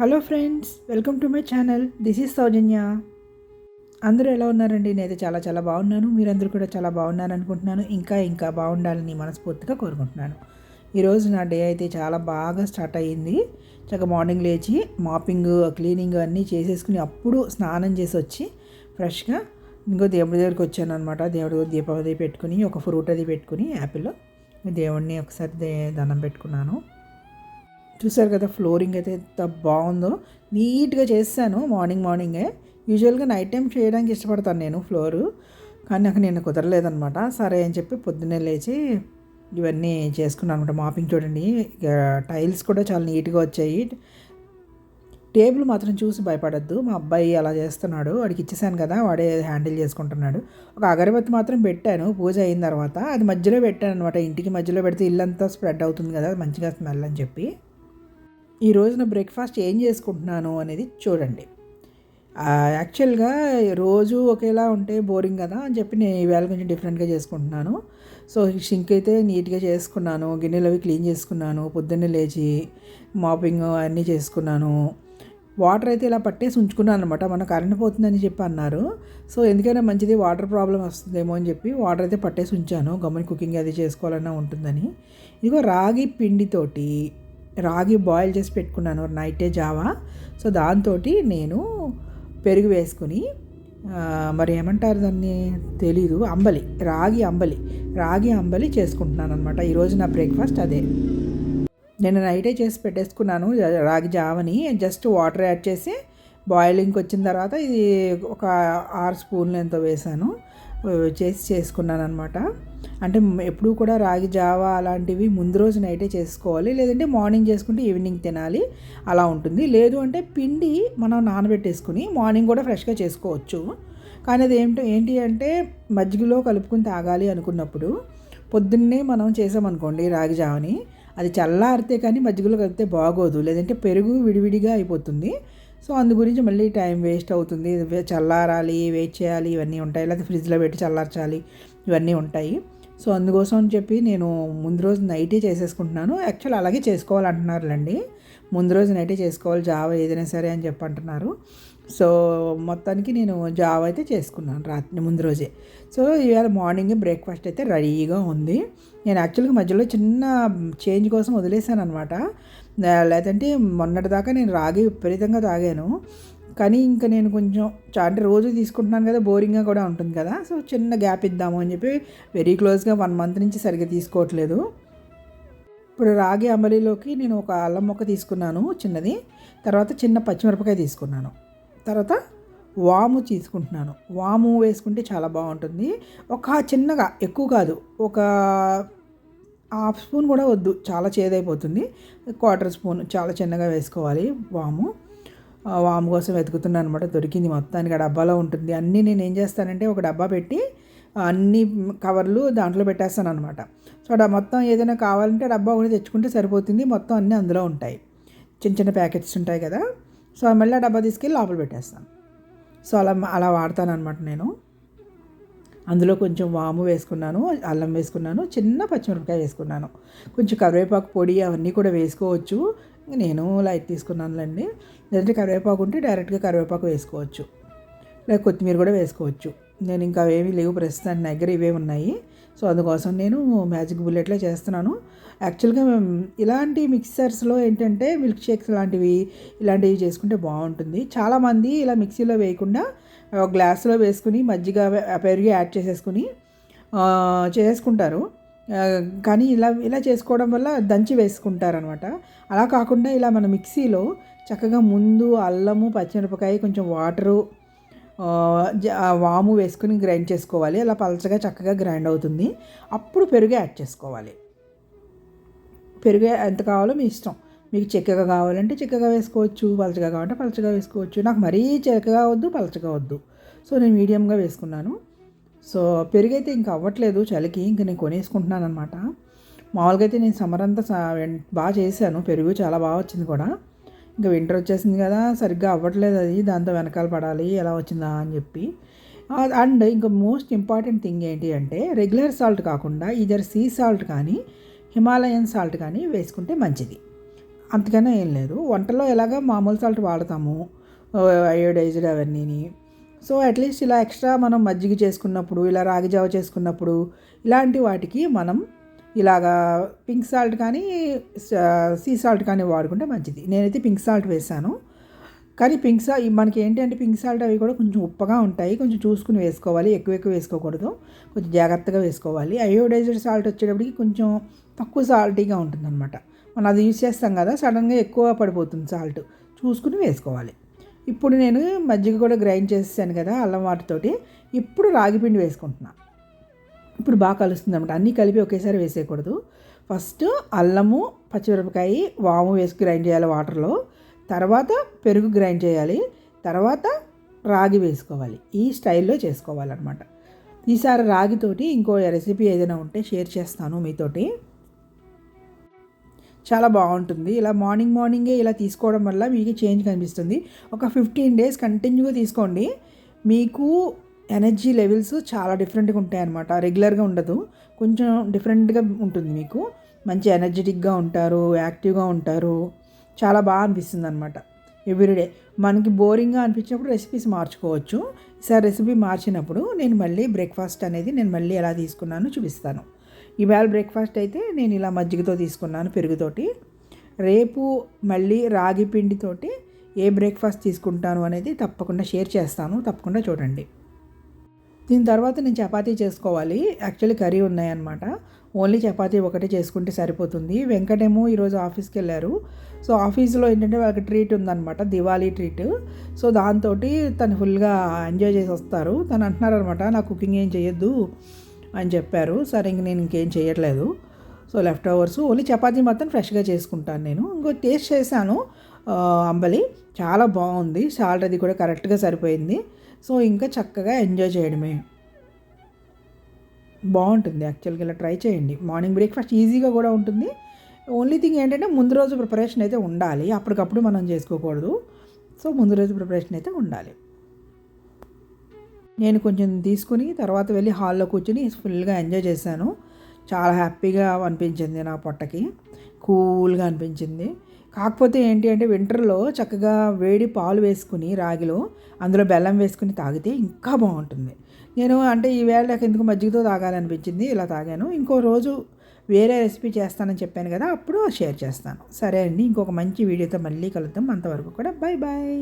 Hello friends welcome to my channel. This is Sowjanya. అందరూ ఎలా ఉన్నారండి? నేనైతే చాలా చాలా బాగున్నాను. మీరందరూ కూడా చాలా బాగున్నారు అనుకుంటున్నాను. ఇంకా ఇంకా బాగుండాలని మనస్ఫూర్తిగా కోరుకుంటున్నాను. ఈరోజు నా డే అయితే చాలా బాగా స్టార్ట్ అయ్యింది. చక్కగా మార్నింగ్ లేచి మాపింగ్ క్లీనింగ్ అన్నీ చేసేసుకుని అప్పుడు స్నానం చేసి వచ్చి ఫ్రెష్గా ఇంకో దేవుడి దగ్గరికి వచ్చాను అనమాట దేవుడి దీపావళి పెట్టుకుని ఒక ఫ్రూట్ అది పెట్టుకుని యాపిల్ దేవుడిని ఒకసారి దే దండం పెట్టుకున్నాను. చూసారు కదా ఫ్లోరింగ్ అయితే ఎంత బాగుందో. నీట్గా చేస్తాను మార్నింగ్ మార్నింగే. యూజువల్గా నైట్ టైం చేయడానికి ఇష్టపడతాను నేను ఫ్లోరు. కానీ నాకు నేను కుదరలేదనమాట సరే అని చెప్పి పొద్దున్నే లేచి ఇవన్నీ చేసుకున్నాను అనమాట మాపింగ్ చూడండి. టైల్స్ కూడా చాలా నీట్గా వచ్చాయి. టేబుల్ మాత్రం చూసి భయపడద్దు. మా అబ్బాయి అలా చేస్తున్నాడు. వాడికి ఇచ్చేసాను కదా వాడే హ్యాండిల్ చేసుకుంటున్నాడు. ఒక అగరబత్తి మాత్రం పెట్టాను. పూజ అయిన తర్వాత అది మధ్యలో పెట్టాను అనమాట ఇంటికి మధ్యలో పెడితే ఇల్లంతా స్ప్రెడ్ అవుతుంది కదా మంచిగా స్మెల్ అని చెప్పి. ఈ రోజున బ్రేక్ఫాస్ట్ ఏం చేసుకుంటున్నాను అనేది చూడండి. యాక్చువల్గా రోజు ఒకేలా ఉంటే బోరింగ్ కదా అని చెప్పి నేను ఈవేళ కొంచెం డిఫరెంట్గా చేసుకుంటున్నాను. సో షింక్ అయితే నీట్గా చేసుకున్నాను. గిన్నెలు అవి క్లీన్ చేసుకున్నాను. పొద్దున్నే లేచి మాపింగ్ అన్నీ చేసుకున్నాను. వాటర్ అయితే ఇలా పట్టేసి ఉంచుకున్నాను అనమాట మన కరెంట్ పోతుందని చెప్పి అన్నారు. సో ఎందుకైనా మంచిది వాటర్ ప్రాబ్లం వస్తుందేమో అని చెప్పి వాటర్ అయితే పట్టేసి ఉంచాను. గమని కుకింగ్ అది చేసుకోవాలన్నా ఉంటుందని. ఇదిగో రాగి పిండితోటి రాగి బాయిల్ చేసి పెట్టుకున్నాను నైటే జావా. సో దాంతో నేను పెరుగు వేసుకుని మరి ఏమంటారు దాన్ని? తెలీదు. అంబలి రాగి అంబలి రాగి అంబలి చేసుకుంటున్నాను అనమాట ఈరోజు నా బ్రేక్ఫాస్ట్ అదే. నేను నైటే చేసి పెట్టేసుకున్నాను రాగి జావని. జస్ట్ వాటర్ యాడ్ చేసి బాయిలింగ్కి వచ్చిన తర్వాత ఇది ఒక ఆరు స్పూన్లు ఎంతో వేసాను. చేసి చేసుకున్నాను అనమాట అంటే ఎప్పుడు కూడా రాగి జావా అలాంటివి ముందు రోజు నైటే చేసుకోవాలి. లేదంటే మార్నింగ్ చేసుకుంటే ఈవినింగ్ తినాలి. అలా ఉంటుంది. లేదు అంటే పిండి మనం నానబెట్టేసుకుని మార్నింగ్ కూడా ఫ్రెష్గా చేసుకోవచ్చు. కానీ అది ఏంటో ఏంటి అంటే మజ్జిగలో కలుపుకుని తాగాలి అనుకున్నప్పుడు పొద్దున్నే మనం చేసామనుకోండి రాగి జావని. అది చల్లారితే కానీ మజ్జిగలో కలిపితే బాగోదు. లేదంటే పెరుగు విడివిడిగా అయిపోతుంది. సో అందు గురించి మళ్ళీ టైం వేస్ట్ అవుతుంది. చల్లారాలి వెయిట్ చేయాలి ఇవన్నీ ఉంటాయి. లేకపోతే ఫ్రిడ్జ్లో పెట్టి చల్లార్చాలి ఇవన్నీ ఉంటాయి. సో అందుకోసం అని చెప్పి నేను ముందు రోజు నైటే చేసేసుకుంటున్నాను. యాక్చువల్ అలాగే చేసుకోవాలంటున్నారులేండి. ముందు రోజు నైటే చేసుకోవాలి జావ ఏదైనా సరే అని చెప్పి అంటున్నారు సో మొత్తానికి నేను జాబ్ అయితే చేసుకున్నాను రాత్రి ముందు రోజే. సో ఇవాళ మార్నింగ్ బ్రేక్ఫాస్ట్ అయితే రెడీగా ఉంది. నేను యాక్చువల్గా మధ్యలో చిన్న చేంజ్ కోసం వదిలేసాను అనమాట లేదంటే మొన్నటిదాకా నేను రాగి విపరీతంగా తాగాను. కానీ ఇంకా నేను కొంచెం అంటే రోజు తీసుకుంటున్నాను కదా బోరింగ్గా కూడా ఉంటుంది కదా. సో చిన్న గ్యాప్ ఇద్దాము అని చెప్పి వెరీ క్లోజ్గా వన్ మంత్ నుంచి సరిగ్గా తీసుకోవట్లేదు. ఇప్పుడు రాగి అంబలిలోకి నేను ఒక అల్లం మొక్క తీసుకున్నాను చిన్నది. తర్వాత చిన్న పచ్చిమిరపకాయ తీసుకున్నాను. తర్వాత వాము తీసుకుంటున్నాను. వాము వేసుకుంటే చాలా బాగుంటుంది. ఒక చిన్నగా ఎక్కువ కాదు ఒక హాఫ్ స్పూన్ కూడా వద్దు చాలా చేదైపోతుంది. క్వార్టర్ స్పూన్ చాలా చిన్నగా వేసుకోవాలి వాము. వాము కోసం వెతుకుతున్నాను అనమాట దొరికింది మొత్తానికి. ఆ డబ్బాలో ఉంటుంది. అన్నీ నేను ఏం చేస్తానంటే ఒక డబ్బా పెట్టి అన్ని కవర్లు దాంట్లో పెట్టేస్తాను అనమాట సో మొత్తం ఏదైనా కావాలంటే డబ్బా కూడా తెచ్చుకుంటే సరిపోతుంది. మొత్తం అన్నీ అందులో ఉంటాయి. చిన్న చిన్న ప్యాకెట్స్ ఉంటాయి కదా. సో మళ్ళీ డబ్బా తీసుకెళ్ళి లోపల పెట్టేస్తాను సో అలా అలా వాడతాను అనమాట నేను. అందులో కొంచెం వాము వేసుకున్నాను అల్లం వేసుకున్నాను చిన్న పచ్చిమిరపకాయ వేసుకున్నాను. కొంచెం కరివేపాకు పొడి అవన్నీ కూడా వేసుకోవచ్చు. నేను లైట్ తీసుకున్నానులేండి. లేదంటే కరివేపాకు ఉంటే డైరెక్ట్గా కరివేపాకు వేసుకోవచ్చు. లేక కొత్తిమీర కూడా వేసుకోవచ్చు. నేను ఇంకా అవేమీ లేవు ప్రస్తుతానికి. దగ్గర ఇవే ఉన్నాయి. సో అందుకోసం నేను మ్యాజిక్ బుల్లెట్లో చేస్తున్నాను. యాక్చువల్గా ఇలాంటి మిక్సర్స్లో ఏంటంటే మిల్క్ షేక్స్ లాంటివి ఇలాంటివి చేసుకుంటే బాగుంటుంది. చాలామంది ఇలా మిక్సీలో వేయకుండా గ్లాస్లో వేసుకుని మజ్జిగ పెరుగు యాడ్ చేసేసుకుని చేసుకుంటారు. కానీ ఇలా ఇలా చేసుకోవడం వల్ల దంచి వేసుకుంటారనమాట. అలా కాకుండా ఇలా మన మిక్సీలో చక్కగా ముందు అల్లము పచ్చిమిరపకాయ కొంచెం వాటరు వాము వేసుకుని గ్రైండ్ చేసుకోవాలి. అలా పలచగా చక్కగా గ్రైండ్ అవుతుంది. అప్పుడు పెరుగు యాడ్ చేసుకోవాలి. పెరుగు ఎంత కావాలో మీ ఇష్టం. మీకు చిక్కగా కావాలంటే చిక్కగా వేసుకోవచ్చు పలచగా కావాలంటే పలచగా వేసుకోవచ్చు. నాకు మరీ చెక్కగా వద్దు పలచగా వద్దు. సో నేను మీడియంగా వేసుకున్నాను. సో పెరుగు అయితే ఇంకా అవ్వట్లేదు చలికి. ఇంక నేను కొనేసుకుంటున్నాను అనమాట మామూలుగా అయితే నేను సమ్మర్ అంతా బాగా చేశాను. పెరుగు చాలా బాగా వచ్చింది కూడా. ఇంకా వింటర్ వచ్చేసింది కదా సరిగ్గా అవ్వట్లేదు అది దాంతో వెనకాల పడాలి ఎలా వచ్చిందా అని చెప్పి. అండ్ ఇంకా మోస్ట్ ఇంపార్టెంట్ థింగ్ ఏంటి అంటే రెగ్యులర్ సాల్ట్ కాకుండా ఇదర్ సీ సాల్ట్ కానీ హిమాలయన్ సాల్ట్ కానీ వేసుకుంటే మంచిది. అంతకన్నా ఏం లేదు. వంటలో ఎలాగ మామూలు సాల్ట్ వాడతాము అయోడైజ్డ్ అవన్నీని. సో అట్లీస్ట్ ఇలా ఎక్స్ట్రా మనం మజ్జిగ చేసుకున్నప్పుడు ఇలా రాగి జావ చేసుకున్నప్పుడు ఇలాంటి వాటికి మనం ఇలాగా పింక్ సాల్ట్ కానీ సీ సాల్ట్ కానీ వాడుకుంటే మంచిది. నేనైతే పింక్ సాల్ట్ వేసాను. కానీ పింక్ సాల్ట్ మనకి ఏంటంటే పింక్ సాల్ట్ అవి కూడా కొంచెం ఉప్పగా ఉంటాయి. కొంచెం చూసుకుని వేసుకోవాలి. ఎక్కువ ఎక్కువ వేసుకోకూడదు. కొంచెం జాగ్రత్తగా వేసుకోవాలి. అయోడైజ్డ్ సాల్ట్ వచ్చేటప్పటికి కొంచెం తక్కువ సాల్టీగా ఉంటుందన్నమాట. మనం అది యూజ్ చేస్తాం కదా సడన్గా ఎక్కువ పడిపోతుంది సాల్ట్. చూసుకుని వేసుకోవాలి. ఇప్పుడు నేను మజ్జిగ కూడా గ్రైండ్ చేసాను కదా అల్లం వాటితోటి. ఇప్పుడు రాగిపిండి వేసుకుంటున్నాను ఇప్పుడు బాగా కలుస్తుంది అనమాట అన్నీ కలిపి ఒకేసారి వేసేయకూడదు. ఫస్ట్ అల్లము పచ్చిమిరపకాయ వాము వేసి గ్రైండ్ చేయాలి వాటర్లో. తర్వాత పెరుగు గ్రైండ్ చేయాలి. తర్వాత రాగి వేసుకోవాలి. ఈ స్టైల్లో చేసుకోవాలన్నమాట. ఈసారి రాగితోటి ఇంకో రెసిపీ ఏదైనా ఉంటే షేర్ చేస్తాను మీతోటి. చాలా బాగుంటుంది. ఇలా మార్నింగ్ మార్నింగే ఇలా తీసుకోవడం వల్ల మీకు చేంజ్ కనిపిస్తుంది. ఒక ఫిఫ్టీన్ డేస్ కంటిన్యూగా తీసుకోండి. మీకు ఎనర్జీ లెవెల్స్ చాలా డిఫరెంట్గా ఉంటాయి అన్నమాట రెగ్యులర్గా ఉండదు. కొంచెం డిఫరెంట్గా ఉంటుంది మీకు. మంచి ఎనర్జెటిక్గా ఉంటారు యాక్టివ్గా ఉంటారు. చాలా బాగా అనిపిస్తుంది అనమాట ఎవ్రీడే మనకి బోరింగ్గా అనిపించినప్పుడు రెసిపీస్ మార్చుకోవచ్చు. ఈసారి రెసిపీ మార్చినప్పుడు నేను మళ్ళీ బ్రేక్ఫాస్ట్ అనేది నేను మళ్ళీ ఎలా తీసుకున్నానో చూపిస్తాను. ఈవేళ బ్రేక్ఫాస్ట్ అయితే నేను ఇలా మజ్జిగతో తీసుకున్నాను పెరుగుతోటి. రేపు మళ్ళీ రాగి పిండితోటి ఏ బ్రేక్ఫాస్ట్ తీసుకుంటాను అనేది తప్పకుండా షేర్ చేస్తాను. తప్పకుండా చూడండి. దీని తర్వాత నేను చపాతీ చేసుకోవాలి. యాక్చువల్లీ కర్రీ ఉన్నాయన్నమాట. ఓన్లీ చపాతీ ఒకటే చేసుకుంటే సరిపోతుంది. వెంకటేమో ఈరోజు ఆఫీస్కి వెళ్ళారు సో ఆఫీస్లో ఏంటంటే వాళ్ళకి ట్రీట్ ఉందన్నమాట. దివాళీ ట్రీట్ సో దాంతో తను ఫుల్గా ఎంజాయ్ చేసి వస్తారు. తను అంటున్నారు అనమాట నా కుకింగ్ ఏం చేయొద్దు అని చెప్పారు. సరే ఇంక నేను ఇంకేం చేయట్లేదు. So leftovers only chapati మాత్రం ఫ్రెష్గా చేసుకుంటాను నేను. ఇంకో టేస్ట్ చేశాను అంబలి. చాలా బాగుంది. సాల్ట్ అది కూడా కరెక్ట్గా సరిపోయింది. సో ఇంకా చక్కగా ఎంజాయ్ చేయడమే. బాగుంటుంది యాక్చువల్గా ఇలా ట్రై చేయండి. మార్నింగ్ బ్రేక్ఫాస్ట్ ఈజీగా కూడా ఉంటుంది. ఓన్లీ థింగ్ ఏంటంటే ముందు రోజు ప్రిపరేషన్ అయితే ఉండాలి. అప్పటికప్పుడు మనం చేసుకోకూడదు. సో ముందు రోజు ప్రిపరేషన్ అయితే ఉండాలి. నేను కొంచెం తీసుకుని తర్వాత వెళ్ళి హాల్లో కూర్చొని ఫుల్గా ఎంజాయ్ చేశాను. చాలా హ్యాపీగా అనిపించింది నా పొట్టకి. కూల్గా అనిపించింది. కాకపోతే ఏంటి అంటే వింటర్లో చక్కగా వేడి పాలు వేసుకుని రాగిలో అందులో బెల్లం వేసుకుని తాగితే ఇంకా బాగుంటుంది. నేను అంటే ఈ వేళ నాకు ఎందుకు మజ్జిగతో తాగాలనిపించింది ఇలా తాగాను. ఇంకో రోజు వేరే రెసిపీ చేస్తానని చెప్పాను కదా అప్పుడు షేర్ చేస్తాను. సరే అండి ఇంకొక మంచి వీడియోతో మళ్ళీ కలుద్దాం. అంతవరకు కూడా బాయ్ బాయ్